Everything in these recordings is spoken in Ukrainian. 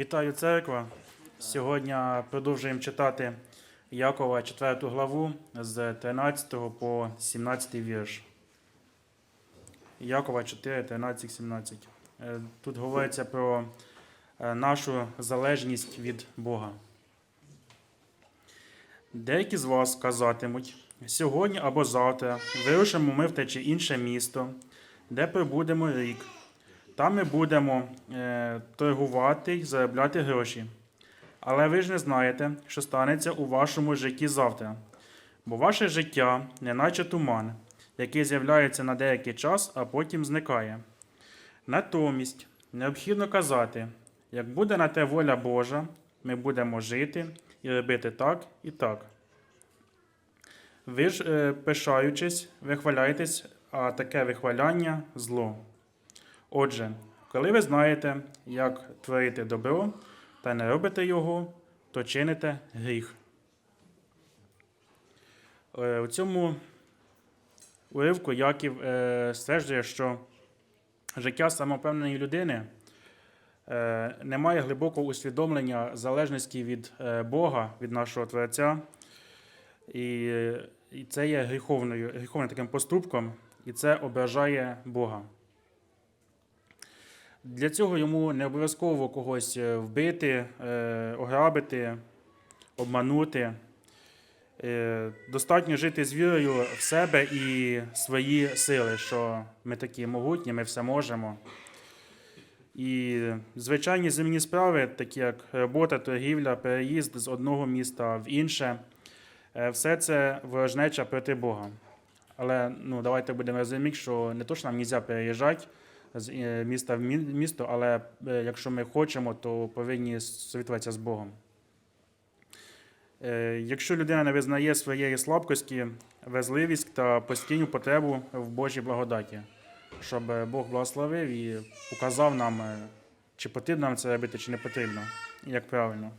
Вітаю церква. Сьогодні продовжуємо читати Якова 4 главу з 13 по 17 вірш. Якова 4, 13, 17. Е, Тут говориться про е, нашу залежність від Бога. Деякі з вас казатимуть, сьогодні або завтра вирушимо ми в те чи інше місто, де прибудемо рік. Там ми будемо е, торгувати й заробляти гроші. Але ви ж не знаєте, що станеться у вашому житті завтра. Бо ваше життя неначе туман, який з'являється на деякий час, а потім зникає. Натомість необхідно казати, як буде на те воля Божа, ми будемо жити і робити так і так. Ви ж, е, пишаючись, вихваляєтесь, а таке вихваляння зло. Отже, коли ви знаєте, як творити добро та не робите його, то чините гріх. Е, У цьому уривку Яків е, стверджує, що життя самопевненої людини е, не має глибокого усвідомлення залежності від е, Бога, від нашого Творця. Е, і це є гріховною, гріховним таким поступком, і це ображає Бога. Для цього йому не обов'язково когось е, вбити, е, ограбити, обманути. Е, Достатньо жити з вірою в себе і свої сили, що ми такі могутні, ми все можемо. І звичайні земні справи, такі як робота, торгівля, переїзд з одного міста в інше, все це ворожнеча проти Бога. Але ну, давайте будемо розуміти, що не то, що нам не можна переїжджати з е, міста в місто, але е, якщо ми хочемо, то повинні совітуватися з Богом. Е, Якщо людина не визнає своєї слабкості, везливість та постійну потребу в Божій благодаті, щоб Бог благословив і показав нам, чи потрібно нам це робити, чи не потрібно, як правильно.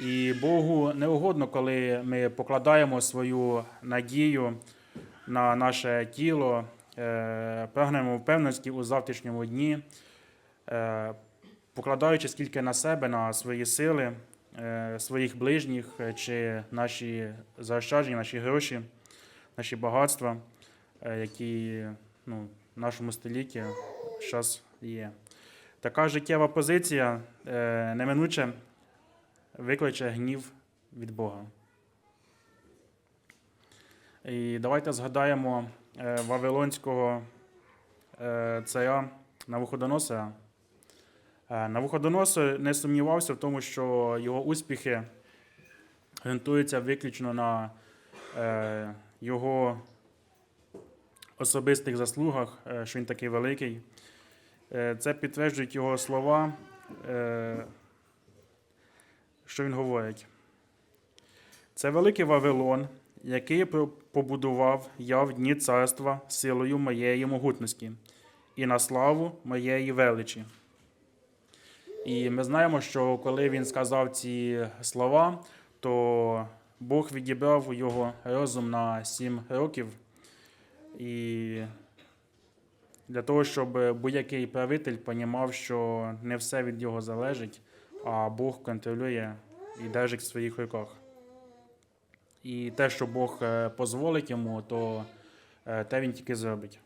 І Богу не угодно, коли ми покладаємо свою надію на наше тіло, е, прагнемо впевненості у завтрашньому дні, е, покладаючи скільки на себе, на свої сили, е, своїх ближніх чи наші заощадження, наші гроші, наші багатства, які ну, в нашому столітті зараз є. Така життєва позиція неминуче викличе гнів від Бога. І давайте згадаємо е, Вавилонського е, царя Навуходоносора. Е, Навуходоносор не сумнівався в тому, що його успіхи ґрунтуються виключно на його особистих заслугах, що він такий великий. Це підтверджують його слова, що він говорить. Це великий Вавилон, який побудував я в дні царства силою моєї могутності і на славу моєї величі. І ми знаємо, що коли він сказав ці слова, то Бог відібрав його розум на сім років. І для того, щоб будь-який правитель понімав, що не все від його залежить, а Бог контролює і держить в своїх руках. І те, що Бог е, дозволить йому, то е, те він тільки зробить.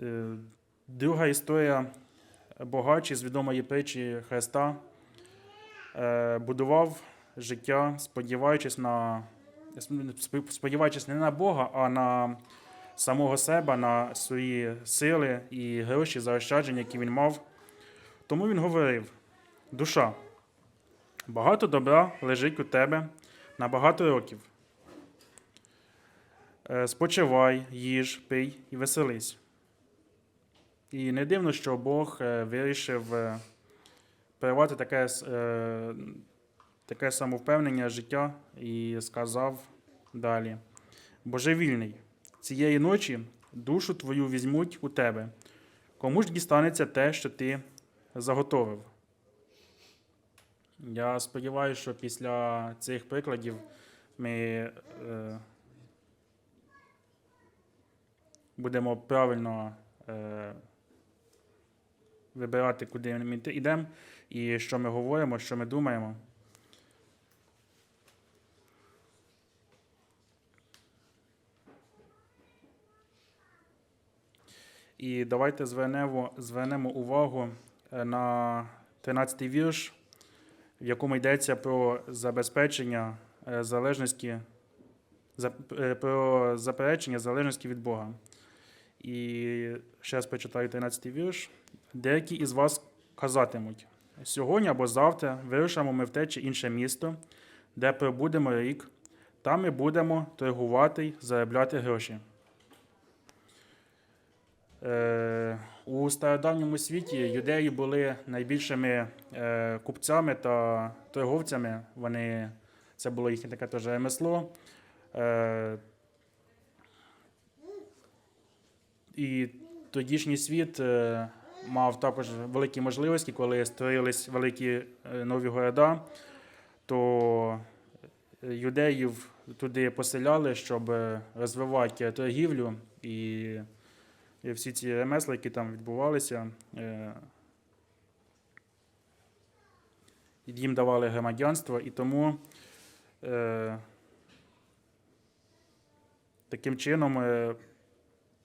Е, Друга історія Богач з відомої притчі Христа е, будував життя, сподіваючись на сподіваючись не на Бога, а на самого себе, на свої сили і гроші, заощадження, які він мав. Тому він говорив: душа, багато добра лежить у тебе на багато років. Е, Спочивай, їж, пий і веселись. І не дивно, що Бог е, вирішив е, перервати таке, таке самовпевнення життя і сказав далі: Божевільний, цієї ночі душу твою візьмуть у тебе. Кому ж дістанеться те, що ти заготовив? Я сподіваюся, що після цих прикладів ми е, будемо правильно е, вибирати, куди ми йдемо, і що ми говоримо, що ми думаємо. І давайте звернемо, звернемо увагу е, на 13-й вірш, в якому йдеться про забезпечення е, залежності, е, про заперечення залежності від Бога. І ще раз прочитаю 13-й вірш. Деякі із вас казатимуть: сьогодні або завтра вирушимо ми в те чи інше місто, де пробудемо рік, там ми будемо торгувати, заробляти гроші. Е, у стародавньому світі юдеї були найбільшими е, купцями та торговцями. Вони, це було їхнє таке теж ремесло. Е, і тодішній світ е, мав також великі можливості, коли створились великі нові города, то юдеїв туди поселяли, щоб розвивати торгівлю і всі ці ремесла, які там відбувалися. е, Їм давали громадянство, і тому е, таким чином е,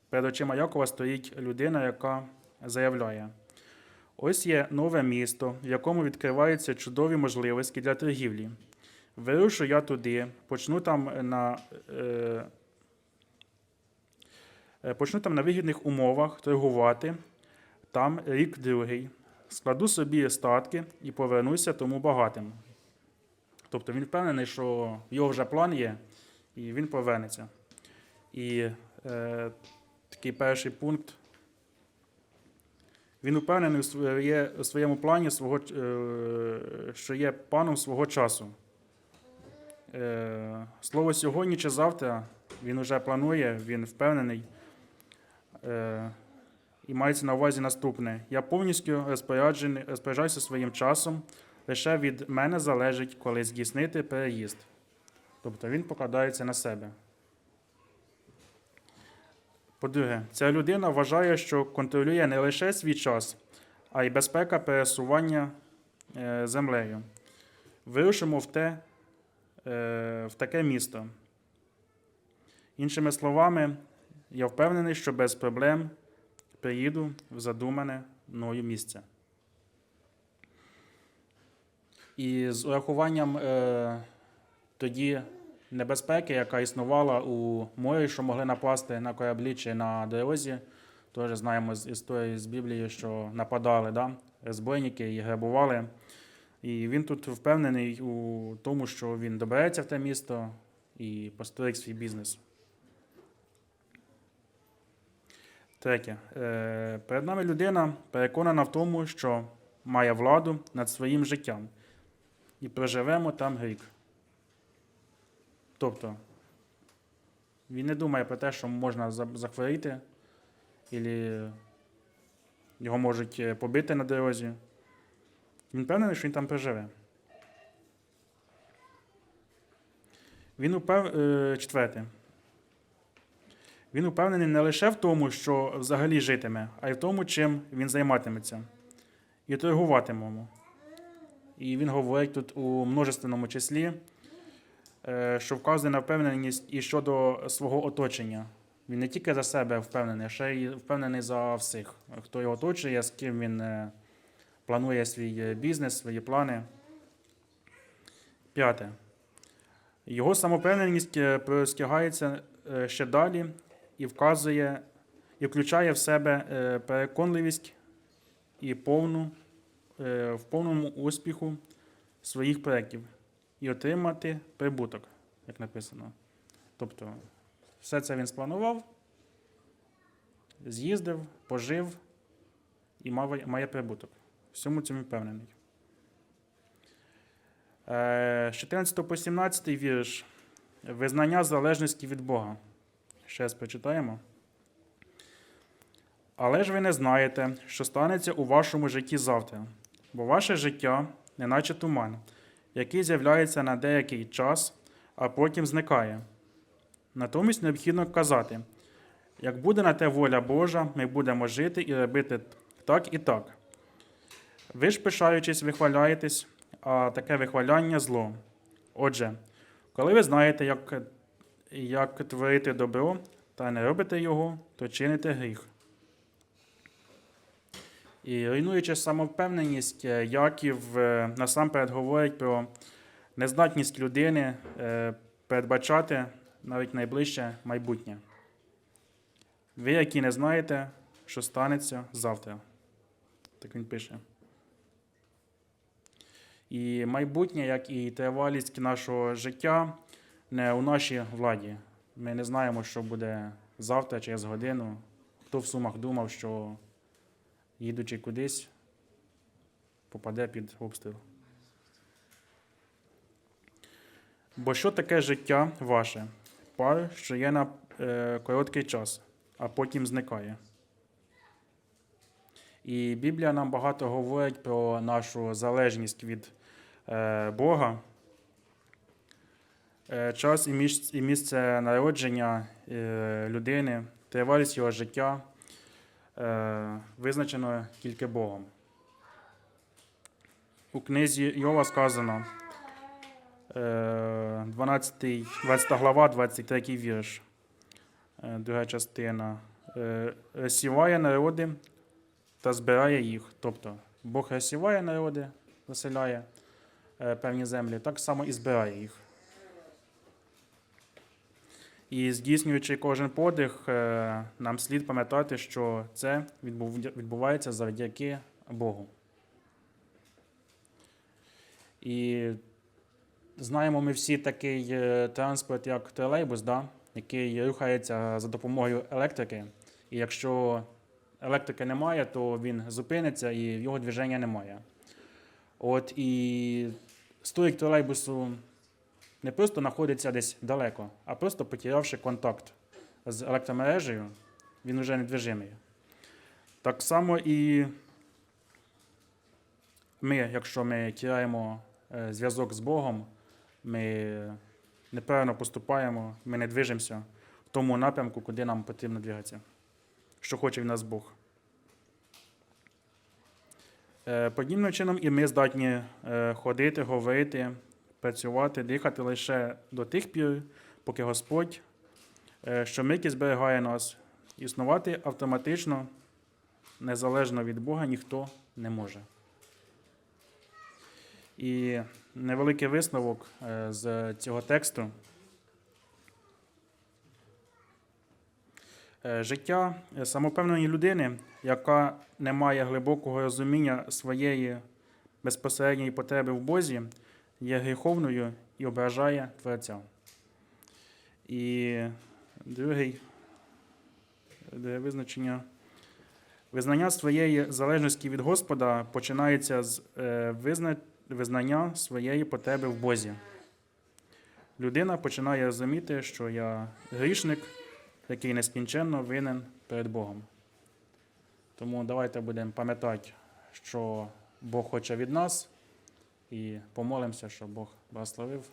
перед очима Якова стоїть людина, яка заявляє: ось є нове місто, в якому відкриваються чудові можливості для торгівлі. Вирушу я туди, почну там на, почну там на вигідних умовах торгувати, там рік другий, складу собі статки і повернуся тому багатим. Тобто він впевнений, що його вже план є, і він повернеться. І е, такий перший пункт. Він упевнений у у своєму плані, свого, е, що є паном свого часу. Е, Слово сьогодні чи завтра він вже планує, він впевнений. Е, І мається на увазі наступне: я повністю розпоряджаюся своїм часом, лише від мене залежить, коли здійснити переїзд. Тобто він покладається на себе. По-друге, ця людина вважає, що контролює не лише свій час, а й безпека пересування е, землею. Вирушимо в, те, е, в таке місто. Іншими словами, я впевнений, що без проблем приїду в задумане мною місце. І з урахуванням е, тоді небезпеки, яка існувала у морі, що могли напасти на кораблі чи на дорозі. Теж знаємо з історії з Біблії, що нападали да? розбойники і грабували. І він тут впевнений у тому, що він добереться в те місто і построїть свій бізнес. Третє. Е, Перед нами людина переконана в тому, що має владу над своїм життям. І проживемо там рік. Тобто він не думає про те, що можна захворіти, або його можуть е, побити на дорозі. Він впевнений, що він там проживе. Він упев... е, Четверте. Він упевнений не лише в тому, що взагалі житиме, а й в тому, чим він займатиметься. І торгуватимемо. І він говорить тут у множественному числі, е, що вказує на впевненість і щодо свого оточення. Він не тільки за себе впевнений, а ще й впевнений за всіх, хто його оточує, з ким він е, планує свій е, бізнес, свої плани. П'яте. Його самовпевненість простягається ще далі і вказує, і включає в себе е, переконливість і повну, е, в повному успіху своїх проєктів і отримати прибуток, як написано. Тобто, все це він спланував, з'їздив, пожив і має прибуток. Всьому цьому впевнений. Е, З 14 по 17 вірш. Визнання залежності від Бога. Ще раз прочитаємо. Але ж ви не знаєте, що станеться у вашому житті завтра, бо ваше життя неначе туман, який з'являється на деякий час, а потім зникає. Натомість необхідно казати: як буде на те воля Божа, ми будемо жити і робити так і так. Ви ж пишаючись, вихваляєтесь, а таке вихваляння зло. Отже, коли ви знаєте, як, як творити добро та не робите його, то чините гріх. І руйнуючи самовпевненість, е, Яків е, насамперед говорить про нездатність людини е, передбачати навіть найближче майбутнє. Ви, які не знаєте, що станеться завтра. Так він пише. І майбутнє, як і тривалість нашого життя, не у нашій владі. Ми не знаємо, що буде завтра через годину. Хто в сумах думав, що їдучи кудись, попаде під обстріл. Бо що таке життя ваше? Пар, що є на е, короткий час, а потім зникає. І Біблія нам багато говорить про нашу залежність від е, Бога. Е, час і місце, народження е, людини, тривалість його життя е, визначено тільки Богом. У книзі Йова сказано, е, 12, 20 глава, 23 вірш, друга частина. Сіває народи та збирає їх. Тобто Бог розсіває народи, заселяє е, певні землі, так само і збирає їх. І здійснюючи кожен подих, е, нам слід пам'ятати, що це відбувається завдяки Богу. І знаємо ми всі такий е, транспорт, як тролейбус, да? який рухається за допомогою електрики. І якщо електрики немає, то він зупиниться і його движення немає. От і стоїк тролейбусу не просто знаходиться десь далеко, а просто потерявши контакт з електромережею, він вже недвижимий. Так само і ми, якщо ми тираємо е, зв'язок з Богом, ми неправильно поступаємо, ми не движемося в тому напрямку, куди нам потрібно двигатися, що хоче від нас Бог. Е, Подібним чином і ми здатні е, ходити, говорити, працювати, дихати лише до тих пір, поки Господь, е, що мики зберігає нас, існувати автоматично, незалежно від Бога, ніхто не може. І невеликий висновок е, з цього тексту. Е, Життя самопевненої людини, яка не має глибокого розуміння своєї безпосередньої потреби в Бозі, є гріховною і ображає Творця. І друге визначення. Визнання своєї залежності від Господа починається з е, визнання своєї потреби в Бозі. Людина починає розуміти, що я грішник, який нескінченно винен перед Богом. Тому давайте будемо пам'ятати, що Бог хоче від нас, і помолимося, щоб Бог благословив